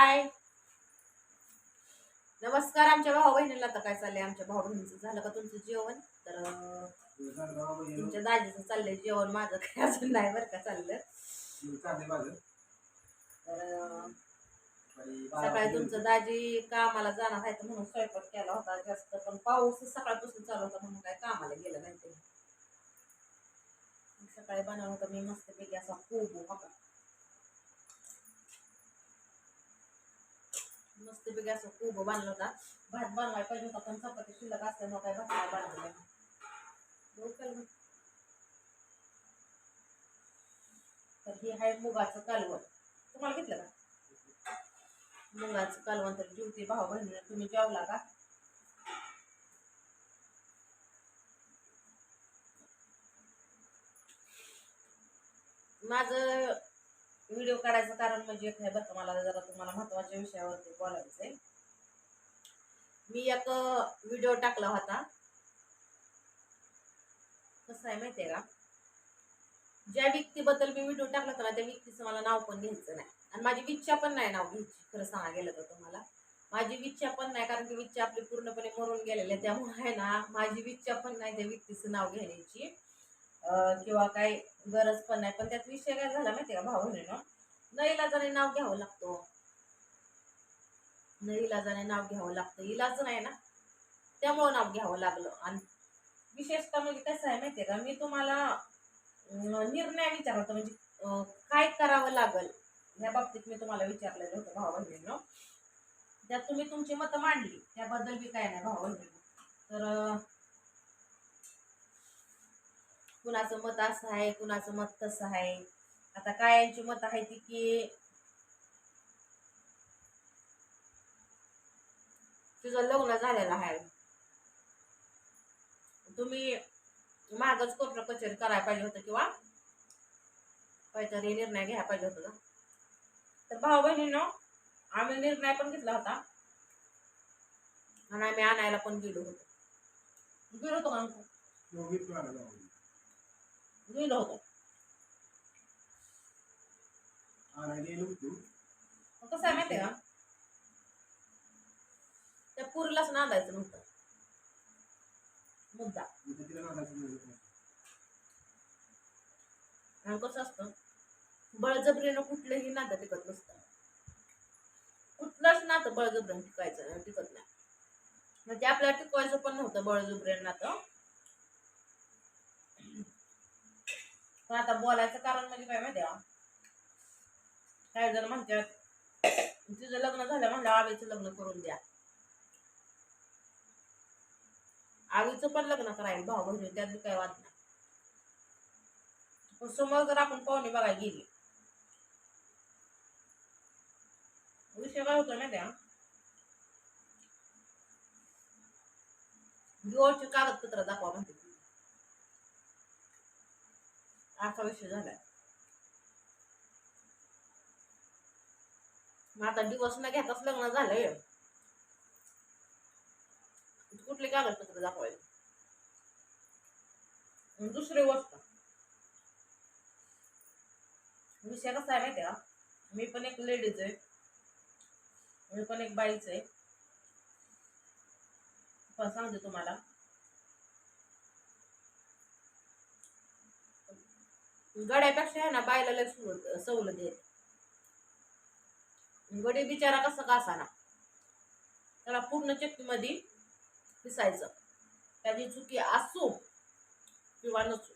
हाय. नमस्कार आमच्या भाऊ बहिणीला तर काय चाललंय आमच्या भाऊ बहिणीचं? झालं का तुमचं जेवण? तर तुमच्या दाजीचं चाललंय जेवण. माझं काय अजून नाही बरं का चाललं. तर सकाळी तुमचं दाजी कामाला जाणार आहे तर म्हणून स्वयंपाक केला होता जास्त पण पाऊस सकाळपासून चालू होता म्हणून काय कामाला गेलं नाही ते. सकाळी बनवलं होतं मी मस्त पैकी असा खूप होता. मस्त पैकी असं उभं बांधला होता. भात बनवायला पाहिजे होता पण चपाती शिल्लक असल्यामुळे काय भात नाही बनवला काय तर हे आहे मुगाचं कालवण. तुम्हाला घेतलं का? मुगाचं कालवण तर जेवते भाऊ बहिणीला तुम्ही जेवला का? माझं व्हिडिओ काढायचं कारण म्हणजे एक नाही बरं का मला जरा तुम्हाला महत्त्वाच्या विषयावरती बोलायचं आहे मी एक व्हिडिओ टाकला होता. कसं आहे माहिती आहे का? ज्या व्यक्तीबद्दल मी व्हिडिओ टाकला होता ना त्या व्यक्तीचं मला नाव पण घ्यायचं नाही. आणि माझी इच्छा पण नाही नाव घ्यायची खरं सांगा गेलं तर तुम्हाला. माझी इच्छा पण नाही कारण की इच्छा आपली पूर्णपणे मरून गेलेली आहे. त्यामुळे आहे ना माझी इच्छा पण नाही त्या व्यक्तीचं नाव घेण्याची. किंवा काही गरज पण नाही. पण त्यात विषय काय झाला माहिती का भाऊ बहिणीनं इलाजाने नाव घ्यावं लागतो. न इलाजाने नाव घ्यावं लागतं. इलाज नाही ना. त्यामुळं नाव घ्यावं लागलं. आणि विशेषतः म्हणजे कसं आहे माहिती का? मी तुम्हाला निर्णय विचारला होता. म्हणजे काय करावं लागल? या बाबतीत मी तुम्हाला विचारलेलं होतं भाऊ बहिणीनं त्यात तुम्ही तुमची मतं मांडली. त्याबद्दल बी काय नाही भाऊ बहिणी तर कुणाचं मत असं आहे कुणाचं मत तसं आहे? आता कायांची मत आहे ती की तुझं लग्न झालेलं आहे. तुम्ही मागच कोर्ट कचेरी करायला पाहिजे होतं किंवा काहीतरी निर्णय घ्यायला पाहिजे होता ना? तर भाऊ बहिणीनं आम्ही निर्णय पण घेतला होता. आणि आम्ही आणायला पण गेलो होतो. गेलो होतो का? गेलो होतो. कसं आहे माहिती आहे का? त्या पुरीलाच नांदायचं नव्हतं. मुद्दा. आणि कसं असतं बळजबरीनं कुठलंही नातं टिकत नसतं. कुठलंच नातं बळजबरीनं टिकायचं टिकत नाही. म्हणजे आपल्याला टिकवायचं पण नव्हतं बळजबरीनं नातं. पण आता बोलायचं कारण म्हणजे काय माहिती आहे का? काही जण म्हणतात तुझं लग्न झालं म्हणलं आवीचं लग्न करून द्या. आवीचं पण लग्न करायला भाऊ बहिणी त्यात काय वाद नाही. पण समोर जर आपण पाहुणे बघायला गेली विषय काय होतो ना त्या कागदपत्र दाखवा म्हणते. असा विषय झालाय. आता दिवस न घेताच लग्न झालंय. कुठले कागदपत्र दाखवायचे? दुसरी गोष्ट. विषय कसा आहे माहिती का? मी पण एक लेडीज आहे. मी पण एक बाईच आहे. पण सांगते तुम्हाला. गड्यापेक्षा आहे ना बायला लय सवलत सवलत आहे. गडी बिचारा कसं का असाना? त्याला पूर्ण चक्कीमध्ये पिसायचं. त्याची चुकी असो किंवा नसू.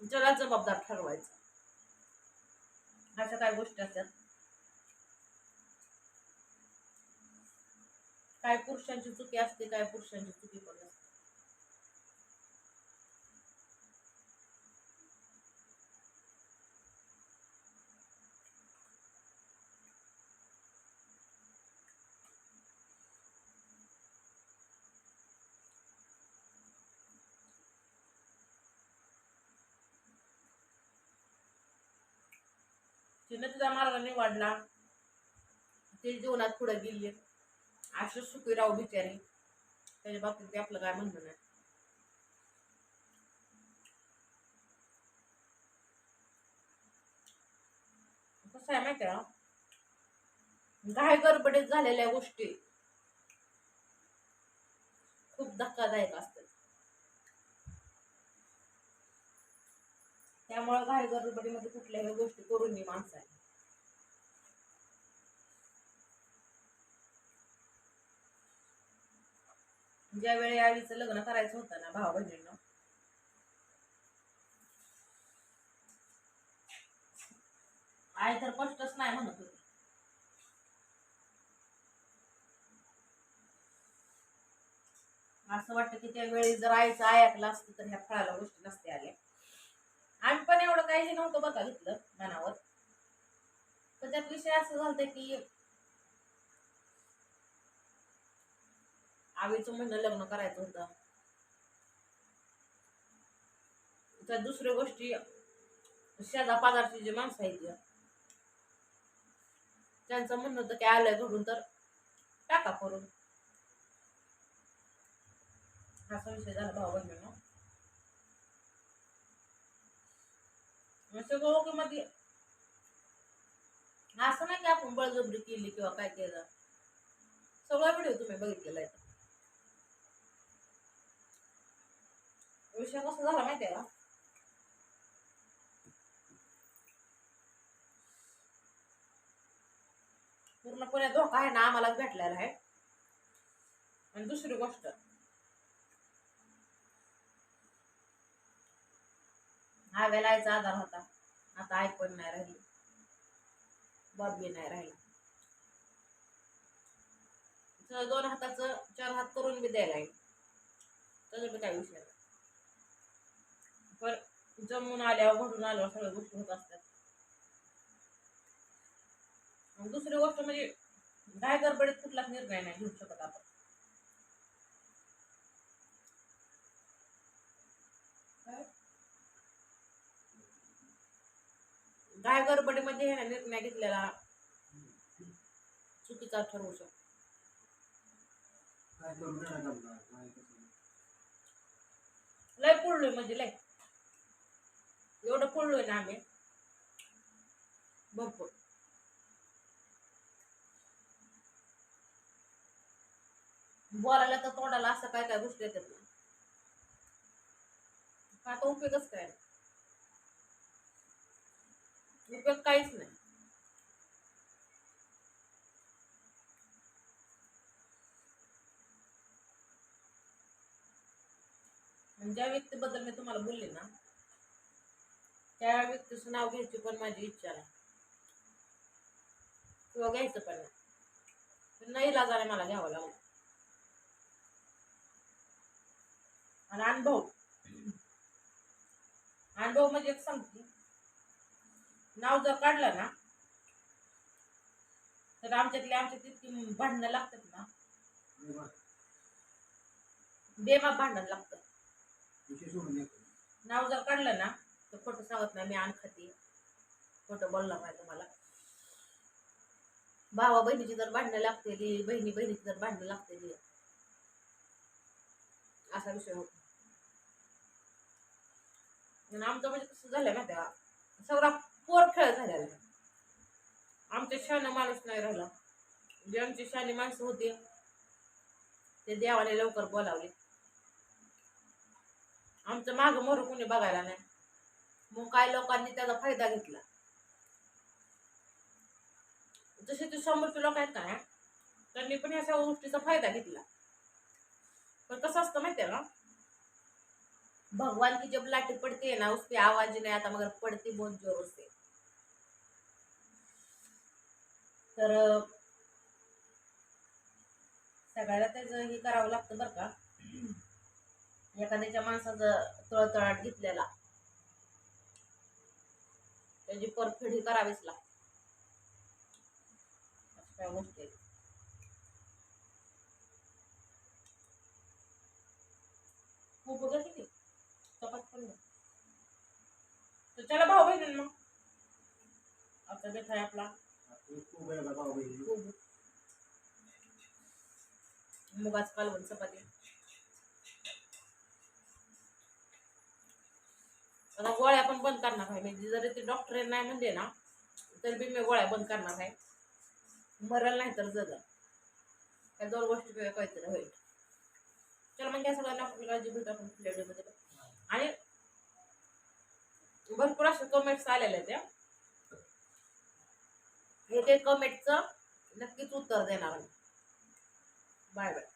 त्याला जबाबदार ठरवायचं. अशा काय गोष्टी असतात. काय पुरुषांची चुकी असते काय पुरुषांची चुकी पण नसते. तिनं तुझा मार्ग निवडला ते जीवनात पुढे गेली असे सुखी राहू बिचारी. त्याच्या बाबतीत ते आपलं काय म्हणणं नाही. कसं आहे माहिती आहे घाय गडबडीत झालेल्या गोष्टी खूप धक्कादायक असतात. त्यामुळे घाई गडबडीमध्ये कुठल्याही गोष्टी करून नये माणसाने. ज्या वेळी आईचं लग्न करायचं होतं ना भाऊ बहिणींना आई तर स्पष्टच नाही म्हणत होती. असं वाटतं की त्यावेळी जर आईचं ऐकलं असतं तर ह्या फळाला गोष्टी नसते आल्या. आम्ही पण एवढं काही हे नव्हतं बघा घेतलं मनावर. तर त्यात विषय असं झालं की आवीचं म्हणणं लग्न करायचं होतं. त्या दुसऱ्या गोष्टी शेजा पाजारची जी माणसं आहेत त्यांचं म्हणणं होतं की आलंय घडून तर टाका करून. असा विषय झाला भाऊ बहिणी सगळं ओके मध्ये असं नाही की आपण बळजबरी केली किंवा काय केलं. सगळा व्हिडिओ तुम्ही बघितलेला आहे. विषय कसा झाला माहितीये का? पूर्णपणे धोका आहे ना आम्हालाच भेटलेला आहे. आणि दुसरी गोष्ट. हा वेलायचा आधार होता. आता आई पण नाही राहिली. बी नाही राहिली. दोन हाताचं चार हात करून बी द्यायला येईल. त्याचा बी काही विषय नाही. पण जमून आल्यावर घडून आल्यावर सगळ्या गोष्टी होत असतात. दुसरी गोष्ट म्हणजे काय गडबडीत कुठलाच निर्णय नाही घेऊ शकत आपण. गाय गडबडीमध्ये हे निर्णय घेतलेला? चुकीचा ठरवू शकतो. काय करू नका जमणार, काय कसं. लय पुळलोय म्हणजे लय. एवढं पुळलोय ना आम्ही. भरपूर. बोलायला तर तोंडाला असं काय काय गोष्टी येतात ना. तर उपयोगच काय. उपयोग काहीच नाही. ज्या व्यक्तीबद्दल मी तुम्हाला बोलले ना त्या व्यक्तीचं नाव घ्यायची पण माझी इच्छा नाही. किंवा घ्यायचं पण नाही. नाही लाजाने मला घ्यावं लागलं. आणि अनुभव. अनुभव म्हणजे एक सांगते. नाव जर काढलं ना तर आमच्यातली आमच्यात इतकी भांडणं लागतात ना. बेमाप भांडण लागतं. नाव जर काढलं ना तर खोटं सांगत नाही मी आण खाते खोटं बोललं नाही तुम्हाला. भावा बहिणीची जर भांडणं लागतेली बहिणी बहिणीची जर भांडणं लागतेली असा विषय होतो. आमचं म्हणजे कसं झालं माहिती का? सगळा पोर खेळ झालेला. आमच्या शान माणूस नाही राहिला. जे आमची शानी माणसं होती. ते देवाने लवकर बोलावले. आमचं माग मोर कुणी बघायला नाही. मग काय लोकांनी त्याचा फायदा घेतला? जसे ते समोरचे लोक आहेत का त्यांनी पण अशा गोष्टीचा फायदा घेतला. पण कसं असतं माहितीये ना भगवान की जब लाठी पडते ना उसपे आवाज नाही आता मगर पडती बहुत जोर असते तर सगळ्याला त्याचं हे करावं लागतं बरं का. एखाद्याच्या माणसाचं तळतळाट घेतलेला. त्याची परफेड ही करावीच लागते. अशा काय गोष्टी खूप बघा किती? चपात पण तर चला भाऊ बहिणी मग आता बेथ आहे आपला. आता खूप मुगाच कालवण चपाती. आता गोळ्या पण बंद करणार आहे. म्हणजे जरी ते डॉक्टर नाही म्हणजे ना तर बी मी गोळ्या बंद करणार आहे. मरल नाही तर जगल. त्या दोन गोष्टी काहीतरी होईल. चला मग या सगळ्यांना आपली काळजी भेटू आपण आणि भरपूर असे कमेंट्स आलेले त्या हे ते कमेंटचं नक्कीच उत्तर देणार बाय बाय